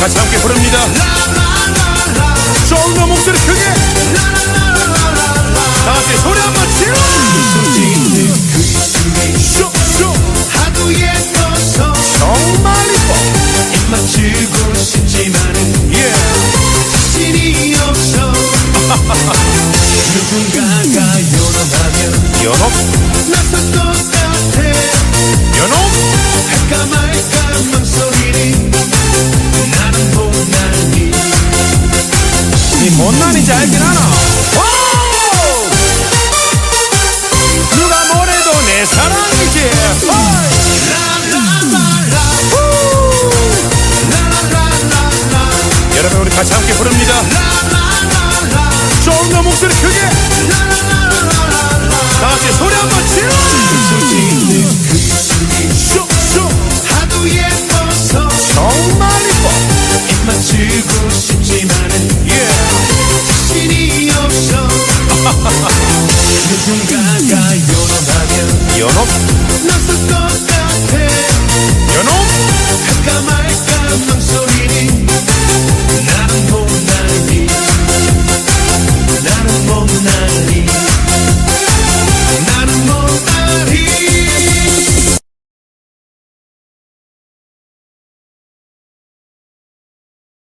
같이 함께 부릅니다. 좋은 목소리 크게. 다 같이 소리 한번 질러. 쇼쇼 하도 예뻐서 정말 이뻐. 입 맞추고 싶지만은 예. 자신이 없어 누군가가 연옥 나설 것 이 못난인지 알긴 하나. 와우! 누가 뭐래도 내 사랑이지. 여러분 우리 같이 함께 부릅니다. 라라라라 좋은 목소리 크게. 다 같이 소리 한번 질러 정말 이뻐 입 맞추고. 싶지만 누군가가 요